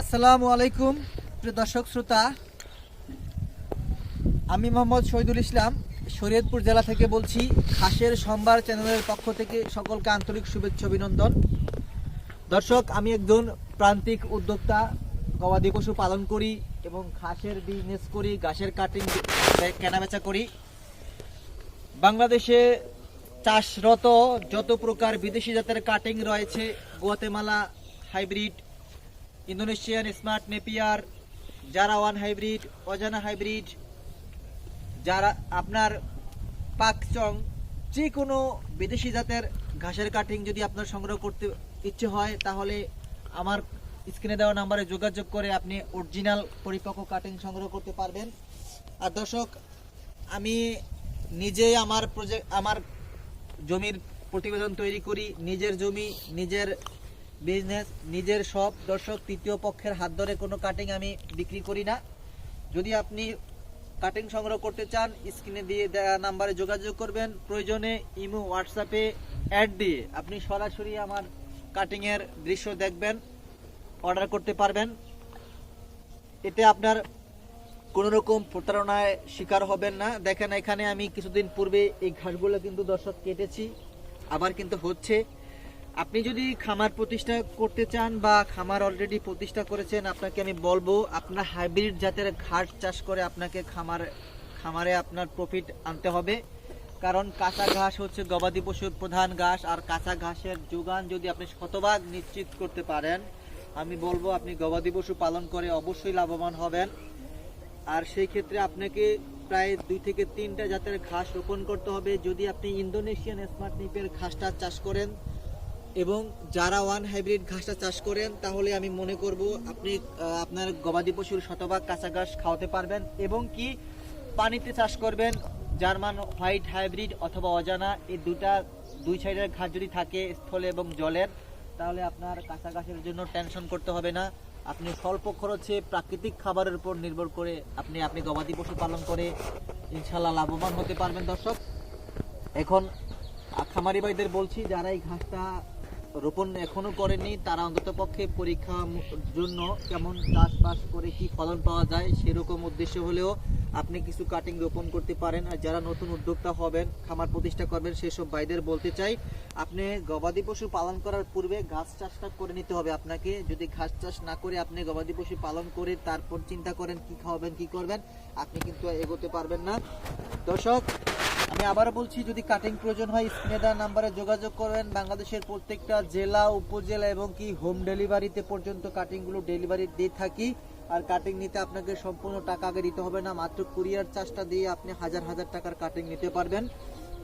আসসালামু আলাইকুম, প্রিয় দর্শক, শ্রোতা। আমি মোহাম্মদ শহীদুল ইসলাম, শরীয়তপুর জেলা থেকে বলছি, খাসের সোমবার চ্যানেলের পক্ষ থেকে সকলকে আন্তরিক শুভেচ্ছা, অভিনন্দন। দর্শক, আমি একজন প্রান্তিক উদ্যোক্তা, গবাদি পশু পালন করি এবং ঘাসের বিজনেস করি, ঘাসের কাটিং কেনাবেচা করি। বাংলাদেশে চাষরত যত প্রকার বিদেশি জাতের কাটিং রয়েছে, Guatemala hybrid Indonesian smart napier যারা ওয়ান হাইব্রিড, অজানা হাইব্রিড, যারা আপনার পাকচং যে কোনো বিদেশি জাতের ঘাসের কাটিং যদি আপনার সংগ্রহ করতে ইচ্ছে হয়, তাহলে আমার স্ক্রিনে দেওয়া নাম্বারে যোগাযোগ করে আপনি অরিজিনাল পরিপক্ক কাটিং সংগ্রহ করতে পারবেন। আর দর্শক, আমি নিজে আমার প্রজেক্ট আমার জমির প্রতিবেদন তৈরি করি, নিজের জমি, নিজের বিজনেস নিজের সব দর্শক, তৃতীয় পক্ষের হাত ধরে কোনো কাটিং আমি বিক্রি করি না। যদি আপনি কাটিং সংগ্রহ করতে চান স্ক্রিনে দিয়ে দেওয়া নাম্বারে যোগাযোগ করবেন। প্রয়োজনে ইমো হোয়াটসঅ্যাপে অ্যাড দিয়ে আপনি সরাসরি আমার কাটিংয়ের দৃশ্য দেখবেন অর্ডার করতে পারবেন। এতে আপনার কোনো রকম প্রতারণায় শিকার হবেন না। দেখেন, এখানে আমি কিছুদিন পূর্বে এই ঘাসগুলো কিন্তু দর্শক কেটেছি, আবার কিন্তু হচ্ছে। আপনি যদি খামার প্রতিষ্ঠা করতে চান বা খামার অলরেডি প্রতিষ্ঠা করেছেন, আপনাকে আমি বলব, আপনার হাইব্রিড জাতের ঘাস চাষ করে আপনাকে খামার, খামারে আপনার প্রফিট আনতে হবে। কারণ কাঁচা ঘাস হচ্ছে গবাদি পশুর প্রধান ঘাস, আর কাঁচা ঘাসের যোগান যদি আপনি শতভাগ নিশ্চিত করতে পারেন, আমি বলব আপনি গবাদি পশু পালন করে অবশ্যই লাভবান হবেন। আর সেই ক্ষেত্রে আপনাকে প্রায় দুই থেকে তিনটা জাতের ঘাস রোপণ করতে হবে। যদি আপনি ইন্দোনেশিয়ান স্মার্ট নিপের ঘাসটা চাষ করেন এবং যারা ওয়ান হাইব্রিড ঘাসটা চাষ করেন, তাহলে আমি মনে করব আপনি আপনার গবাদি পশুর শতভাগ কাঁচা ঘাস খাওয়াতে পারবেন এবং কি পানিতে চাষ করবেন, জার্মান হোয়াইট হাইব্রিড অথবা অজানা, এই দুটা, দুই সাইডের ঘাস যদি থাকে স্থলে এবং জলের, তাহলে আপনার কাঁচা ঘাসের জন্য টেনশন করতে হবে না। আপনি স্বল্প খরচে প্রাকৃতিক খাবারের উপর নির্ভর করে আপনি আপনি গবাদি পশু পালন করে ইনশাল্লাহ লাভবান হতে পারবেন দর্শক। এখন খামারি ভাইদের বলছি, যারা এই ঘাসটা রোপণ এখনও করেনি। তারা অন্তত পক্ষে পরীক্ষা জন্য কেমন চাষবাস করে কি ফলন পাওয়া যায় সেরকম উদ্দেশ্য হলেও আপনি কিছু কাটিং রোপণ করতে পারেন। আর যারা নতুন উদ্যোক্তা হবেন, খামার প্রতিষ্ঠা করবেন, সেসব ভাইদের বলতে চাই, আপনি গবাদি পশু পালন করার পূর্বে ঘাস চাষটা করে নিতে হবে আপনাকে। যদি ঘাস চাষ না করে আপনি গবাদি পশু পালন করে তারপর চিন্তা করেন কি খাওয়াবেন, কি করবেন, আপনি কিন্তু এগোতে পারবেন না। দর্শক আমি আবারও বলছি, যদি কাটিং প্রয়োজন হয় স্ক্রিনে নাম্বারে যোগাযোগ করবেন বাংলাদেশের প্রত্যেকটা জেলা, উপজেলা এবং কি হোম ডেলিভারিতে পর্যন্ত কাটিংগুলো ডেলিভারি দিয়ে থাকি। আর কাটিং নিতে আপনাকে সম্পূর্ণ টাকা আগে দিতে হবে না, মাত্র কুরিয়ার চার্জটা দিয়ে আপনি হাজার হাজার টাকার কাটিং নিতে পারবেন।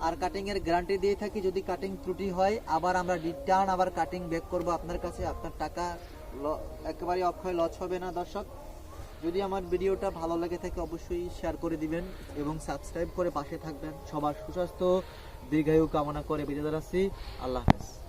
আর কাটিং এর গ্যারান্টি দিয়ে থাকি, যদি কাটিং ত্রুটি হয়, আবার আমরা রিটার্ন আবার কাটিং ব্যাক করব আপনার কাছে। আপনার টাকা একেবারে অক্ষয় লস হবে না, দর্শক। যদি আমার ভিডিওটা ভালো লাগে থাকে অবশ্যই শেয়ার করে দিবেন এবং সাবস্ক্রাইব করে পাশে থাকবেন। সবার সুস্বাস্থ্য, দীর্ঘায়ু কামনা করে বিদায় জানাচ্ছি। আল্লাহ হাফেজ।